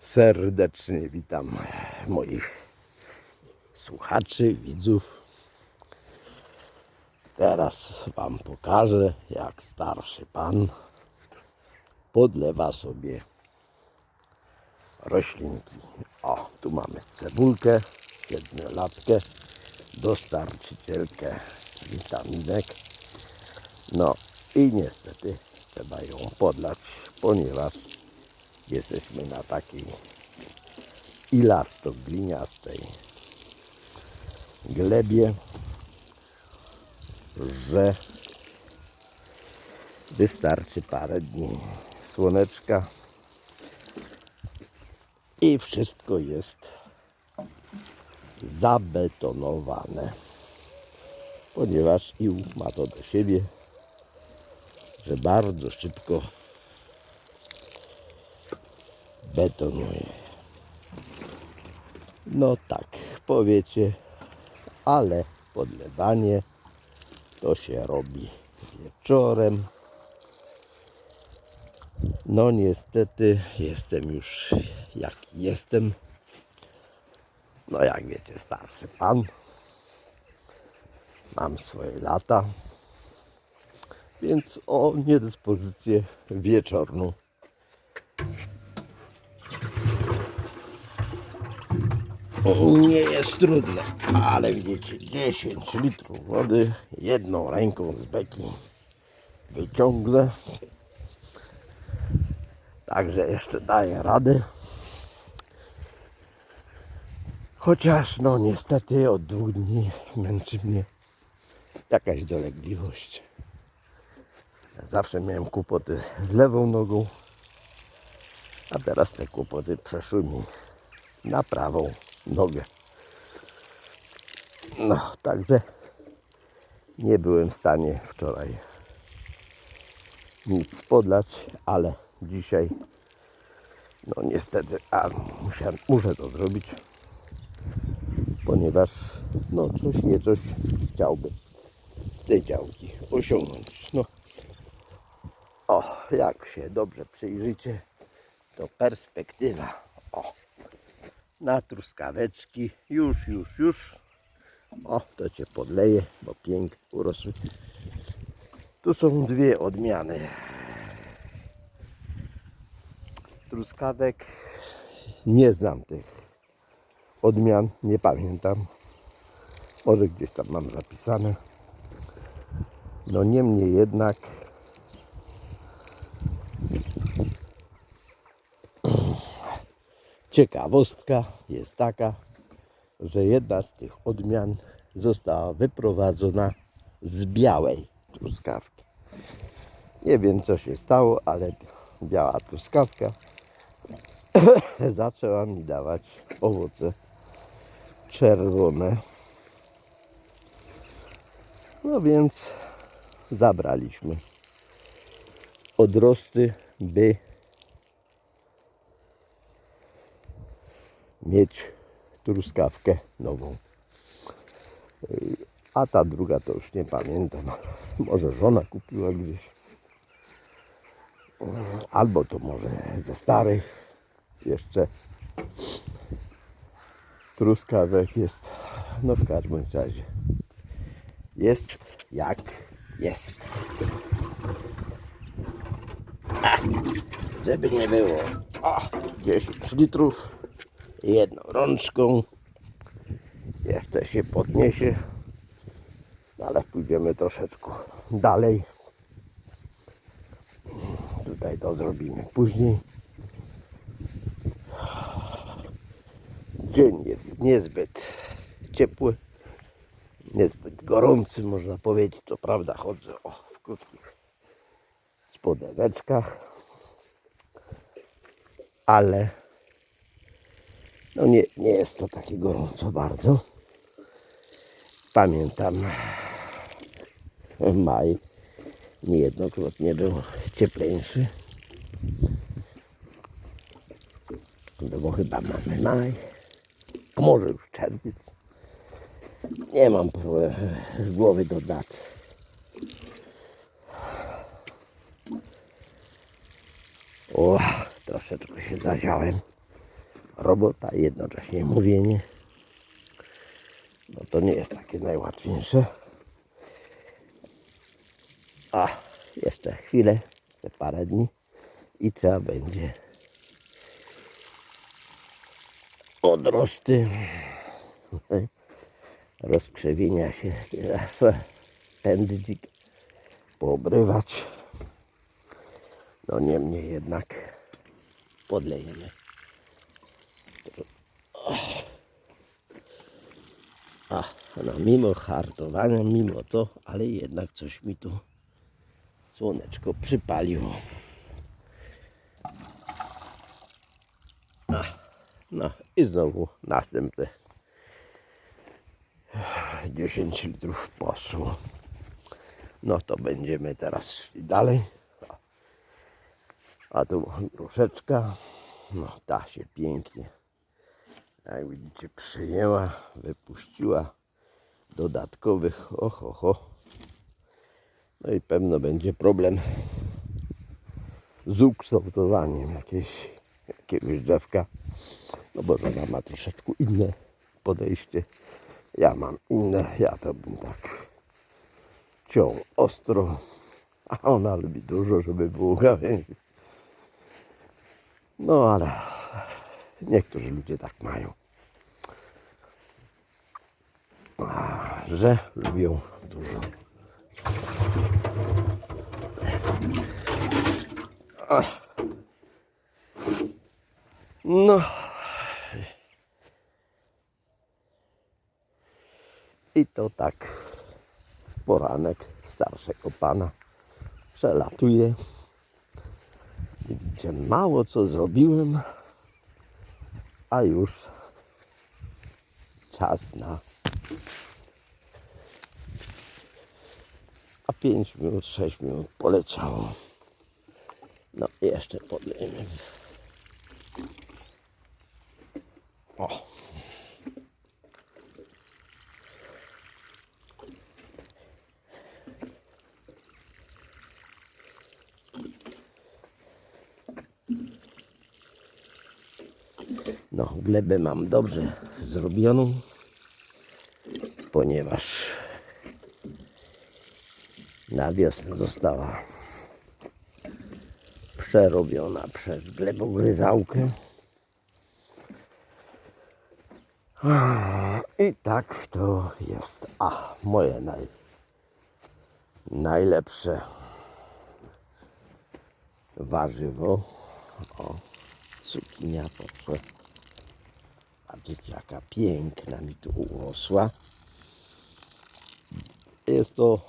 Serdecznie witam moich słuchaczy, widzów. Teraz Wam pokażę, jak starszy pan podlewa sobie roślinki. O, tu mamy cebulkę, siedmiolatkę, dostarczycielkę witaminek. No i niestety trzeba ją podlać, ponieważ jesteśmy na takiej ilasto-gliniastej glebie, że wystarczy parę dni słoneczka i wszystko jest zabetonowane, ponieważ ił ma to do siebie, że bardzo szybko betonuje. No tak, powiecie, ale podlewanie to się robi wieczorem. No niestety jestem już jak jestem. No jak wiecie, starszy pan. Mam swoje lata. Więc o niedyspozycję wieczorną nie jest trudne, ale widzicie 10 litrów wody jedną ręką z beki wyciągnę. Także jeszcze daję radę. Chociaż no niestety od dwóch dni męczy mnie jakaś dolegliwość. Zawsze miałem kłopoty z lewą nogą, a teraz te kłopoty przeszły mi na prawą nogę. No, także nie byłem w stanie wczoraj nic podlać, ale dzisiaj no niestety, a musiałem, muszę to zrobić, ponieważ no coś nie coś chciałbym z tej działki osiągnąć. No, o, jak się dobrze przyjrzycie, to perspektywa. Na truskaweczki. Już, już, już. O, to cię podleję, bo pięknie urosły. Tu są dwie odmiany truskawek. Nie znam tych odmian, nie pamiętam. Może gdzieś tam mam zapisane. No niemniej jednak Ciekawostka jest taka, że jedna z tych odmian została wyprowadzona z białej truskawki. Nie wiem co się stało, ale biała truskawka zaczęła mi dawać owoce czerwone. No więc zabraliśmy odrosty, by mieć truskawkę nową. Yy, A ta druga to już nie pamiętam. Może żona kupiła gdzieś. Yy, Albo to może ze starych jeszcze truskawek jest. No w każdym razie jest jak jest. A, żeby nie było. O, 10 litrów jedną rączką. Jeszcze się podniesie, No, ale pójdziemy troszeczkę dalej. Tutaj to zrobimy później. Dzień jest niezbyt ciepły, niezbyt gorący, można powiedzieć. Co prawda chodzę o, w krótkich spodeneczkach, ale no nie, nie jest to takie gorąco bardzo. Pamiętam maj niejednokrotnie był cieplejszy. Bo chyba mamy maj, a może już czerwiec. Nie mam głowy do dat. O, troszeczkę się zaziałem. Robota, jednocześnie mówienie. No to nie jest takie najłatwiejsze. A, jeszcze chwilę, te parę dni i trzeba będzie odrosty, rozkrzewienia się, pędzik poobrywać. No niemniej jednak podlejemy. A, no mimo hartowania, mimo to, ale jednak coś mi tu słoneczko przypaliło. A, no i znowu następne 10 litrów poszło. No to będziemy teraz szli dalej. A tu gruszeczka, no ta się pięknie, jak widzicie, przyjęła, wypuściła dodatkowych, oho, ho. No i pewno będzie problem z ukształtowaniem jakiejś, jakiegoś drzewka. No bo żona ma troszeczkę inne podejście. Ja mam inne, ja to bym tak ciął ostro, a ona lubi dużo, żeby było gałęzi. No ale niektórzy ludzie tak mają. A, że lubią dużo. No. I to tak poranek starszego pana przelatuje. Widzicie, mało co zrobiłem, a już czas na a 5 minut, 6 minut poleciało. No jeszcze podlejemy. O. No, glebę mam dobrze zrobioną, ponieważ na wiosnę została przerobiona przez glebogryzałkę. I tak to jest. A, moje naj, najlepsze warzywo. O, cukinia proszę. Patrzcie jaka piękna mi tu urosła. Jest to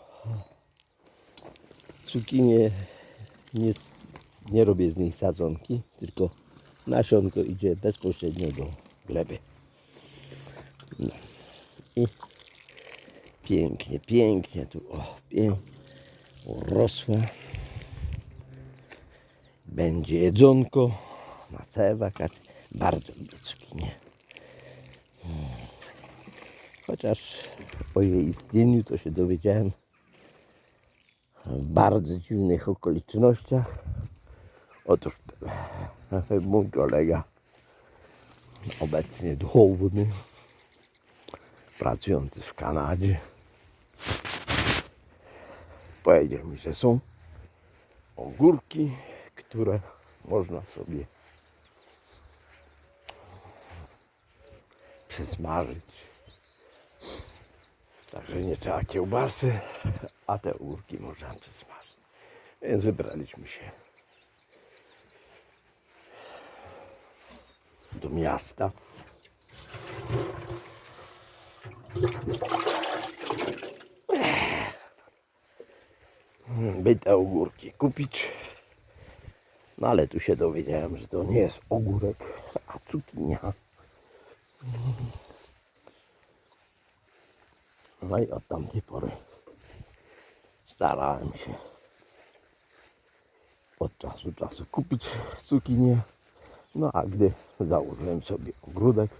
cukinie, nie, nie robię z niej sadzonki, tylko nasionko idzie bezpośrednio do gleby. No. I pięknie, pięknie tu o, pięknie urosła. Będzie jedzonko na całe wakacje. Bardzo lubię cukinie. Chociaż o jej istnieniu to się dowiedziałem w bardzo dziwnych okolicznościach. Otóż mój kolega, obecnie duchowny, pracujący w Kanadzie, powiedział mi, że są ogórki, które można sobie przysmażyć. Także nie trzeba kiełbasy, a te ogórki można przysmażyć. Więc wybraliśmy się do miasta. By te ogórki kupić. No ale tu się dowiedziałem, że to nie jest ogórek, a cukinia. No i od tamtej pory starałem się od czasu do czasu kupić cukinię. No a gdy założyłem sobie ogródek,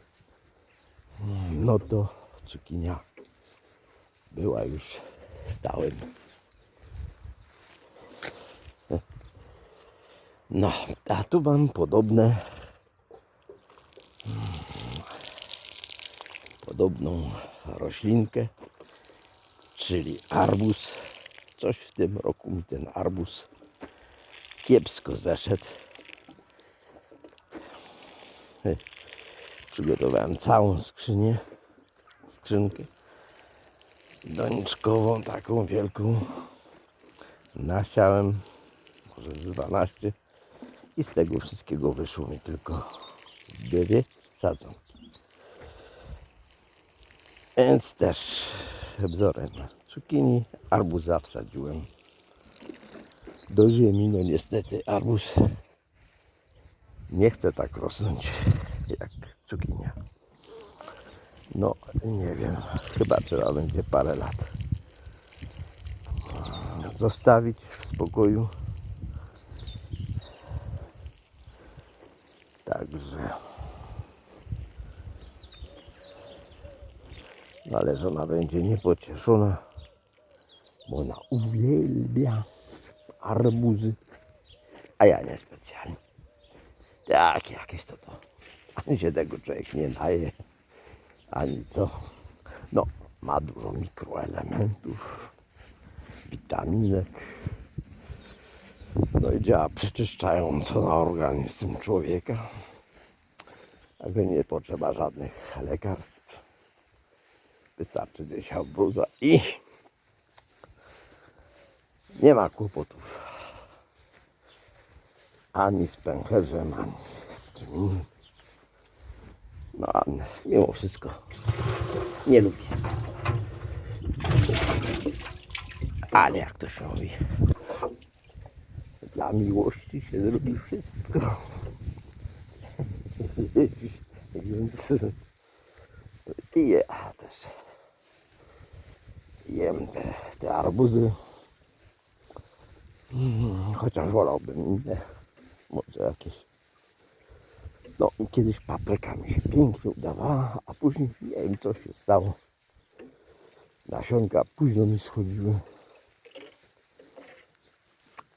no to cukinia była już stałym. No, a tu mam podobne podobną roślinkę, czyli arbuz. Coś w tym roku mi ten arbuz kiepsko zeszedł. Przygotowałem całą skrzynię, skrzynkę doniczkową, taką wielką. Nasiałem może z 12 i z tego wszystkiego wyszło mi tylko dwie sadzonki. Więc też wzorem cukinii arbuza wsadziłem do ziemi. No niestety arbuz nie chce tak rosnąć jak cukinia. No nie wiem, chyba trzeba będzie parę lat zostawić w spokoju. Także ale żona będzie niepocieszona, bo ona uwielbia arbuzy, a ja niespecjalnie. Tak, jakieś to to. Ani się tego człowiek nie daje, ani co. No, ma dużo mikroelementów, witaminek. No i działa przeczyszczająco na organizm człowieka. Także nie potrzeba żadnych lekarstw. Wystarczy gdzieś arbuza i nie ma kłopotów. Ani z pęcherzem, ani z czym innym. No a mimo wszystko nie lubię. Ale jak to się mówi, dla miłości się zrobi wszystko. Więc i ja też jem te, arbuzy. Mm, Chociaż wolałbym inne, może jakieś. No, kiedyś papryka mi się pięknie udawała, a później nie wiem co się stało. Nasionka późno mi schodziły.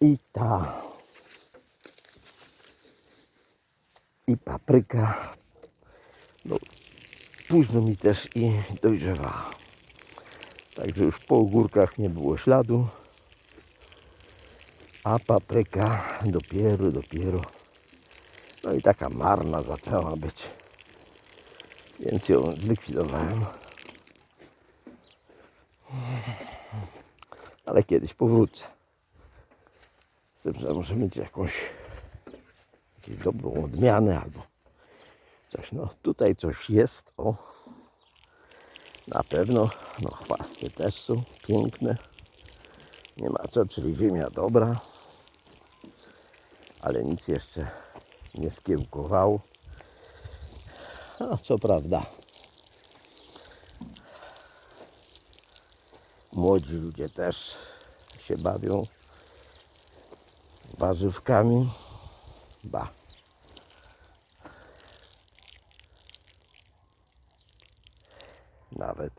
I ta. I papryka. No, późno mi też i dojrzewała. Także już po ogórkach nie było śladu. A papryka dopiero, dopiero. No i taka marna zaczęła być. Więc ją zlikwidowałem. Ale kiedyś powrócę. Z tym, że muszę mieć jakąś jakąś dobrą odmianę albo coś. No tutaj coś jest. O. Na pewno. No chwasty też są piękne. Nie ma co, czyli ziemia dobra. Ale nic jeszcze nie skiełkowało. A co prawda młodzi ludzie też się bawią warzywkami. Ba. Nawet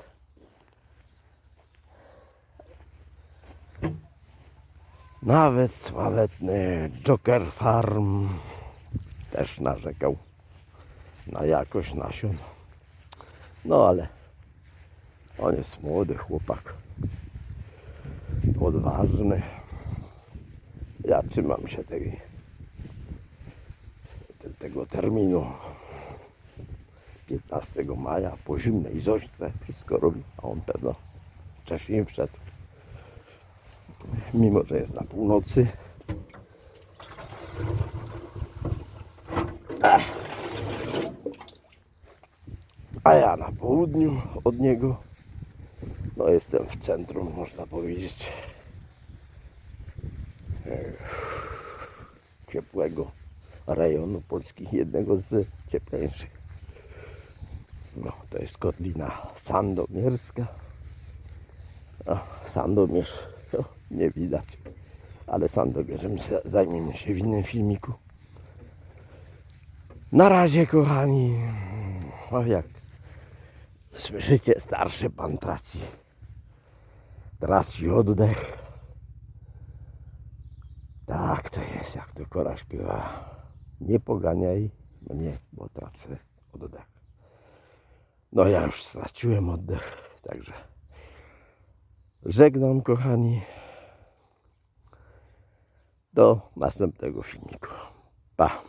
nawet sławetny Joker Farm też narzekał na jakość nasion. No ale on jest młody chłopak. Odważny. Ja trzymam się tej, te- tego terminu 15 maja po zimnej zośce wszystko robi, a on pewno wcześniej wszedł. Mimo, że jest na północy. A ja na południu od niego. No jestem w centrum, można powiedzieć. Ciepłego rejonu Polski, jednego z cieplejszych. No, to jest kotlina sandomierska. Sandomierz nie widać, ale Sandomierzem za- zajmiemy się w innym filmiku. Na razie, kochani. O, jak słyszycie, starszy pan traci, traci oddech. Tak to jest, jak to Kora śpiewa. Nie poganiaj mnie, bo tracę oddech. No ja już straciłem oddech, także żegnam kochani. Do następnego filmiku. Pa.